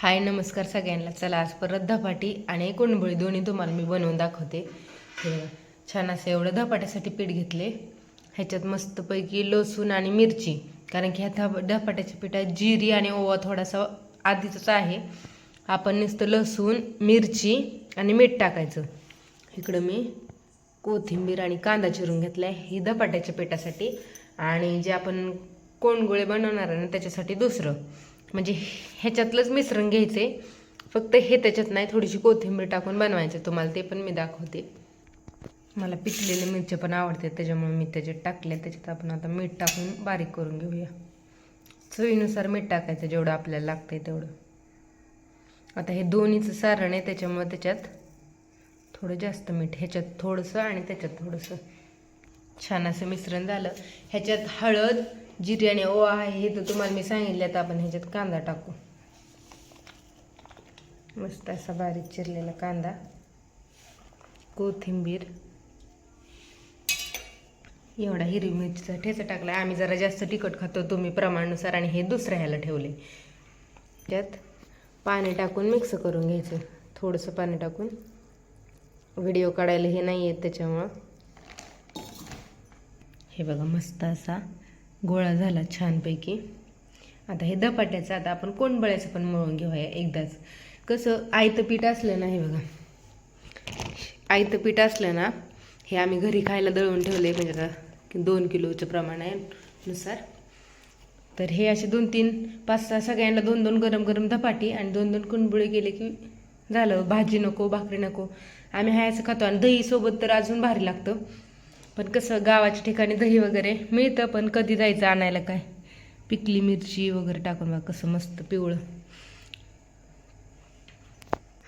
हाय नमस्कार सगळ्यांना. चला आज परत धपाटी आणि कोंडबळी दोन्ही तुम्हाला मी बनवून दाखवते. छान असं एवढं धपाट्यासाठी पीठ घेतले. ह्याच्यात मस्तपैकी लसूण आणि मिरची कारण की ह्या धप धपाट्याच्या पिठात जिरी आणि ओवा थोडासा आधीच आहे. आपण नुसतं लसूण मिरची आणि मीठ टाकायचं. इकडं मी कोथिंबीर आणि कांदा चिरून घेतला आहे ही धपाट्याच्या पिठासाठी. आणि जे आपण कोणगोळे बनवणार आहे ना त्याच्यासाठी दुसरं. म्हणजे ह्याच्यातलंच मिश्रण घ्यायचे. फक्त हे त्याच्यात नाही थोडीशी कोथिंबीर टाकून बनवायचं. तुम्हाला ते पण मी दाखवते. मला पिकलेले मिरचे पण आवडते त्याच्यामुळे मी त्याच्यात टाकले. त्याच्यात आपण आता मीठ टाकून बारीक करून घेऊया. चवीनुसार मीठ टाकायचं जेवढं आपल्याला लागतं आहे तेवढं. आता हे दोन्हीचं सारण आहे त्याच्यामुळे त्याच्यात थोडं जास्त मीठ ह्याच्यात थोडंसं आणि त्याच्यात थोडंसं. छान असं मिश्रण झालं. ह्याच्यात हळद जिरे आणि ओवा आहे हे तर तुम्हाला मी सांगितलं आता आपण ह्याच्यात कांदा टाकू. मस्त असा बारीक चिरलेला कांदा. कोथिंबीर. एवढा हिरवी मिरचीचा ठेचा टाकला आम्ही जरा जास्त तिखट खातो तुम्ही प्रमाणानुसार आणि हे दुसऱ्या ह्याला ठेवले. त्यात पाणी टाकून मिक्स करून घ्यायचं. थोडंसं पाणी टाकून. व्हिडिओ काढायला हे नाही येत त्याच्यामुळं. हे बघा मस्त असा गोळा झाला छानपैकी. आता हे धपाट्याचं आता आपण कोंडबळ्याचं पण मळून घेऊया एकदाच. कसं आयतं पीठ असलं ना हे बघा. आयतं पीठ असलं ना हे आम्ही घरी खायला दळून ठेवले म्हणजे आता दोन किलोचं प्रमाण आहे नुसार. तर हे असे दोन तीन पाच सहा सगळ्यांना दोन दोन गरम गरम धपाटी आणि दोन दोन कुणबुळे गेले की झालं. भाजी नको भाकरी नको. आम्ही हायचं खातो. आणि दही सोबत तर अजून भारी लागतं. पण कसं गावाच्या ठिकाणी दही वगैरे मिळतं पण कधी जायचं आणायला काय? पिकली मिरची वगैरे टाकून बघा कसं मस्त पिवळं.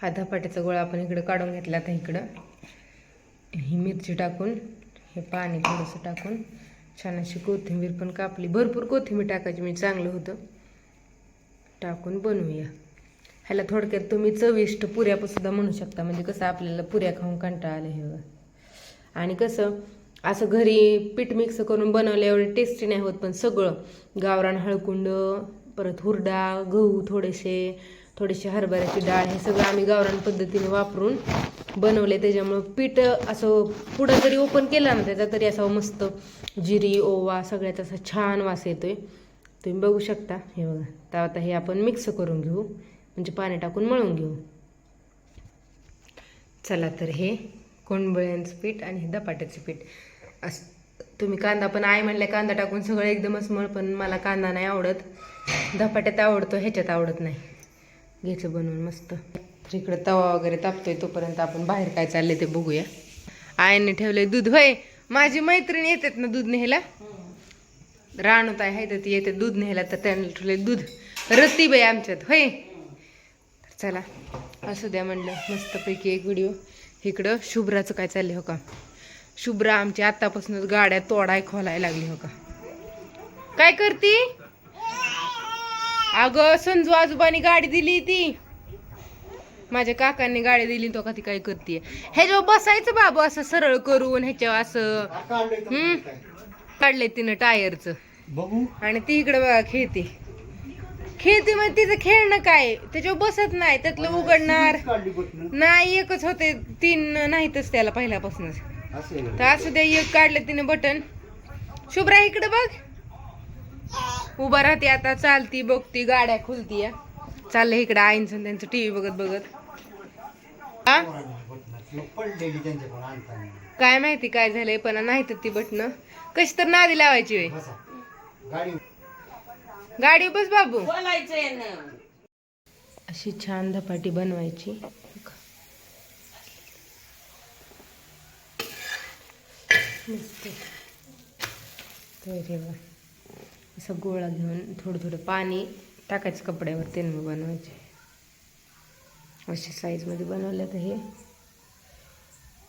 हा धपाट्याचा गोळा आपण इकडं काढून घेतला आता इकडं. ही मिरची टाकून हे पाणी थोडंसं टाकून छान अशी कोथिंबीर पण कापली. भरपूर कोथिंबीर टाकायची मी चांगलं होतं. टाकून बनवूया. ह्याला थोडक्यात तुम्ही चविष्ट पुऱ्या पण सुद्धा म्हणू शकता. म्हणजे कसं आपल्याला पुऱ्या खाऊन कंटाळा आलं हे आणि कसं असं घरी पीठ मिक्स करून बनवलं एवढे टेस्टी नाही होत पण सगळं. गावरान हळकुंड परत हुरडा गहू थोडेसे थोडेसे हरभऱ्याची डाळ हे सगळं आम्ही गावरान पद्धतीने वापरून बनवले. त्याच्यामुळं पीठ असं पुढं जरी ओपन केला ना त्याचा तरी असा मस्त जिरी ओवा सगळ्याचा असा छान वास येतोय. तुम्ही बघू शकता. हे बघा तर आता हे आपण मिक्स करून घेऊ. म्हणजे पाणी टाकून मळून घेऊ. चला तर हे कोंडबळ्यांचं पीठ आणि हे दपाट्याचं पीठ. अस तुम्ही कांदा पण आहे म्हणले कांदा टाकून सगळं एकदमच मळ पण मला कांदा नाही आवडत. धपाट्यात आवडतो ह्याच्यात आवडत नाही. घ्यायचं बनवून मस्त. तर इकडं तवा वगैरे तापतोय तोपर्यंत आपण बाहेर काय चाललंय ते बघूया. आईने ठेवलंय दूध होय माझी मैत्रीण येतात ना दूध न्यायला? राणूत आहे तर ती येते दूध न्यायला तर त्यांना ठेवले दूध. रतीबाई आमच्यात होय. चला असू द्या म्हणलं मस्तपैकी एक व्हिडिओ. इकडं शुभ्राचं काय चाललंय हो का? शुभ्रा आमची आतापासूनच गाड्या तोडाय खोलायला लागली हो का? काय करती? अगं संजू आजोबानी गाडी दिली ती. माझ्या काकांनी गाडी दिली तो का ती काय करते ह्याच्यावर बसायचं बाबू असं सरळ करून ह्याच्यावर असं. हम्म? काढलंय तिनं टायरचं. आणि ती इकडे बघा खेळते. खेळते मग तिचं खेळणं काय? त्याच्यावर बसत नाही त्यातलं उघडणार. काढली नाही एकच होते. तीन नाहीतच त्याला पहिल्यापासूनच. तर असू द्या एक काढलं तिने बटन. शुभ्रा इकडे बघ. उभा राहते आता चालती बघती गाड्या खुलती चाललंय इकडे आईंचं त्यांचं टीव्ही बघत बघत. हा काय माहिती काय झालंय पण नाही तर ती बटन कशी तर नादी लावायची वे गाडी बस बाबू. अशी छान धपाटी बनवायची. मस्त तर हे गोळा घेऊन थोडं थोडं पाणी टाकायचं कपड्यावर ते मग बनवायचे. अशा साईजमध्ये बनवलं तर हे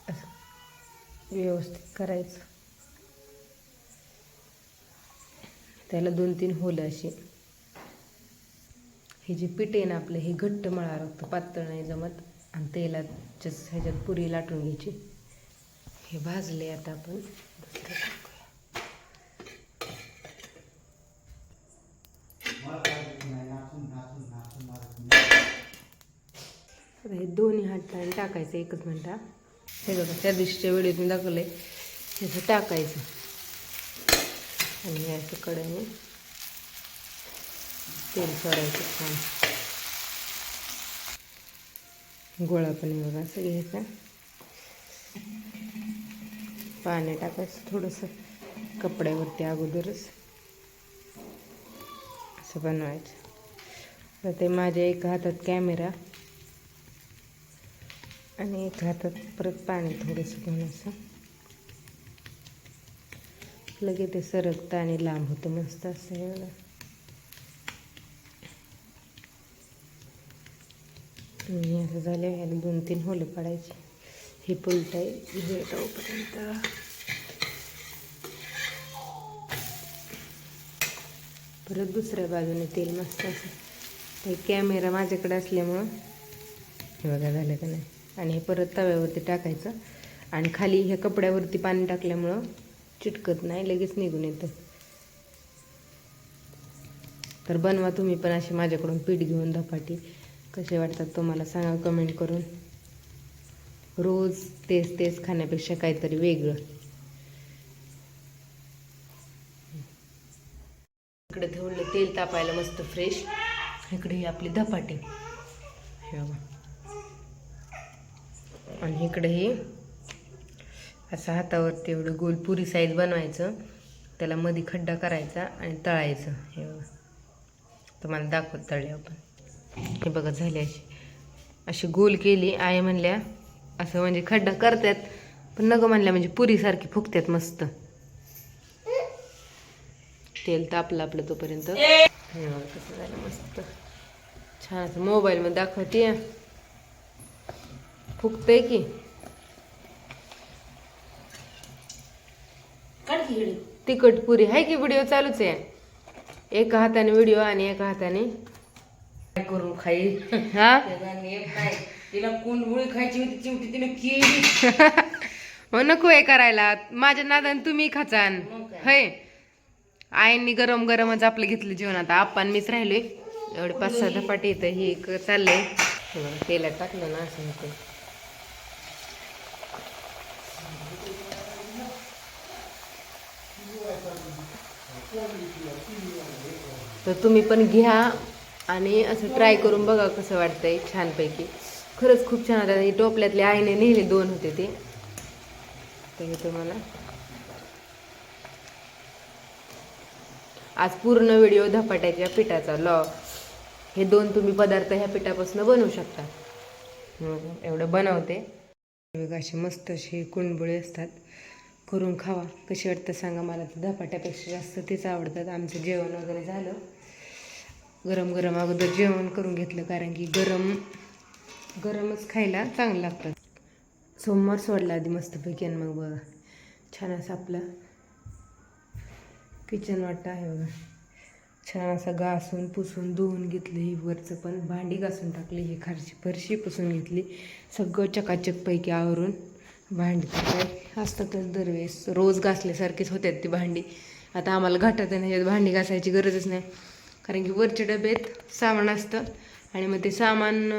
असं व्यवस्थित करायचं. त्याला दोन तीन होलं अशी हे जे पीठ आहे ना आपलं हे घट्ट मळावं लागतं पातळ नाही जमत. आणि तेलाच्याच ह्याच्यात पुरी लाटून घ्यायची. हे भाजले आता आपण. दुसरं टाकूया. हे दोन्ही हाताने टाकायचं एकच मिनटा हे. बघा त्या दिवशीच्या व्हिडिओत मी दाखवले त्याचं टाकायचं. आणि हे असं कडेने तेल सोडायचं छान. गोळा पण बघा असं घ्यायचा. पाणी टाकायचं थोडंसं कपड्यावरती अगोदरच. असं बनवायचं. तर ते माझ्या एका हातात कॅमेरा आणि एक हातात परत पाणी थोडंसं घेऊन असं. लगेच ते सरकतं आणि लांब होतं मस्त असं हे बघा. आणि असं झालं याला दोन तीन होले पाडायचे. हे पुलटाय हे तोपर्यंत परत दुसऱ्या बाजूने तेल मस्त असं. ते कॅमेरा माझ्याकडे असल्यामुळं हे बघा झालं का नाही. आणि हे परत तव्यावरती टाकायचं. आणि खाली ह्या कपड्यावरती पाणी टाकल्यामुळं चिटकत नाही लगेच निघून येतं. तर बनवा तुम्ही पण अशी माझ्याकडून पीठ घेऊन धपाटी. कसे वाटतात तुम्हाला सांगा कमेंट करून. रोज तेच तेच खाण्यापेक्षा काहीतरी वेगळं. इकडे ठेवलं तेल तापायला मस्त फ्रेश इकडे ही आपली धपाटी. हे आणि इकडे हे असं हातावरती एवढं गोल पुरी साईज बनवायचं. त्याला मध्ये खड्डा करायचा आणि तळायचं. हे बघा. तुम्हाला दाखवत तळले आपण हे बघा झाले अशी. अशी गोल केली. आई म्हणल्या असं म्हणजे खड्डा करतात. पण नको म्हणल्या म्हणजे पुरीसारखी फुगतात मस्त. तेल तापलं आपलं तोपर्यंत. कसं झालं मस्त. छान असं मोबाईलमध्ये दाखवते फुगतंय की. तिखट पुरी. आहे की व्हिडिओ चालूच आहे. एका हाताने व्हिडिओ आणि एका हाताने. करून खाई. हा? तिला कुंडबुळी खायची होती चिमटी तिने केली. मग नको आहे करायला. माझ्या नादान तुम्ही खाचान. होय. आईंनी गरम गरमच आपलं घेतलं जेवण. आता आपण मीच राहिलोय. एवढे पाच सहा धपाटे येतं हे एक चाललंय. हे तेलात टाकलं ना असं होतं तर तुम्ही पण घ्या आणि असं ट्राय करून बघा कसं वाटतंय छानपैकी. खरंच खूप छान होतं हे टोपल्यातले आईने नेले दोन होते ते. तर तुम्हाला आज पूर्ण व्हिडिओ धपाट्याच्या पिठाचा लॉ हे दोन तुम्ही पदार्थ ह्या पिठापासून बनवू शकता. एवढं बनवते. बघा अशी मस्त अशी कुणबुळे असतात. करून खावा. कशी वाटतं सांगा मला. तर धपाट्यापेक्षा जास्त तेच आवडतात. आमचं जेवण वगैरे झालं. गरम गरम अगोदर जेवण करून घेतलं. कारण की गरम गरमच खायला चांगलं लागतं. सोमवार सोडला आधी मस्तपैकी आणि मग बघा छान असं आपलं किचन वाटतं आहे बघा. छान असं घासून पुसून धुवून घेतलं ही वरचं पण. भांडी घासून टाकली ही खारशी फरशी पुसून घेतली. सगळं चकाचकपैकी आवरून भांडी काय असतातच दरवेळेस रोज घासल्यासारखीच होत्यात ती भांडी. आता आम्हाला घाटात नाही भांडी घासायची गरजच नाही. कारण की वरच्या डब्यात सामान असतं. आणि मग ते सामान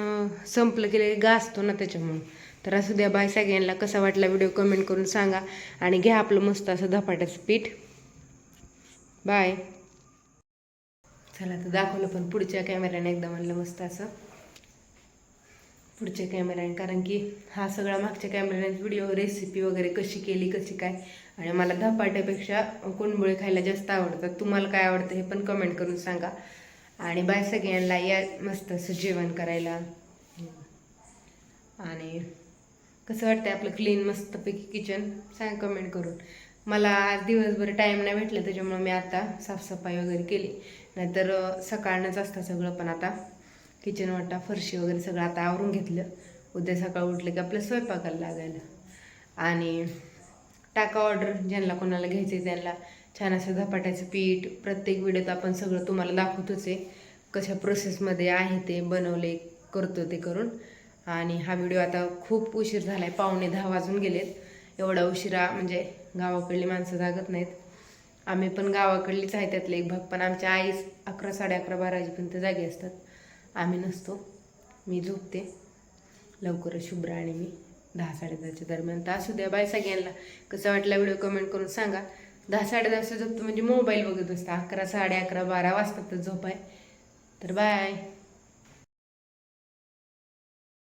संपलं की असतो ना त्याच्यामुळं. तर असं द्या बाय सगळ्यांना कसा वाटला व्हिडिओ कमेंट करून सांगा आणि घ्या आपलं मस्त असं धपाट्याचं पीठ. बाय. चला तर दाखवलं पण पुढच्या कॅमेऱ्याने एकदा म्हणलं मस्त असं. पुढच्या कॅमेऱ्याने कारण की हा सगळा मागच्या कॅमेऱ्याने व्हिडिओ रेसिपी वगैरे कशी केली कशी काय आणि मला धपाट्यापेक्षा कुणबुळे खायला जास्त आवडतात. तुम्हाला काय आवडतं हे पण कमेंट करून सांगा. आणि बाय सगळ्यांना या मस्त असं जेवण करायला. आणि कसं वाटतं आपलं क्लीन मस्तपैकी किचन सांग कमेंट करून. मला आज दिवसभर टाईम नाही भेटला त्याच्यामुळं मी आता साफसफाई वगैरे केली. नाहीतर सकाळनंच असतं सगळं पण आता. किचन वाटा फरशी वगैरे सगळं आता आवरून घेतलं. उद्या सकाळ उठलं की आपलं स्वयंपाकाला लागायला. आणि टाका ऑर्डर ज्यांना कोणाला घ्यायचं आहे त्यांना. छान असं धपाट्याचं पीठ प्रत्येक व्हिडिओत आपण सगळं तुम्हाला दाखवतोच आहे. कशा प्रोसेसमध्ये आहे ते बनवले करतो ते करून. आणि हा व्हिडिओ आता खूप उशीर झाला आहे पावणे दहा वाजून गेलेत. एवढा उशिरा म्हणजे गावाकडली माणसं जागत नाहीत. आम्ही पण गावाकडलीच आहे त्यातले एक भाग पण आमच्या आईस अकरा साडे अकरा बारा वाजेपर्यंत जागे असतात. आम्ही नसतो. मी झोपते. लवकरच शुभ्रा आणि मी. दहा साडेदहाच्या दरम्यान. तर असू द्या बाय सगळ्यांना. कसं वाटलं व्हिडिओ कमेंट करून सांगा. दहा साडेदहाचं झोपतो म्हणजे मोबाईल बघत असतं अकरा साडे अकरा बारा वाजता तर झोप आहे. तर बाय.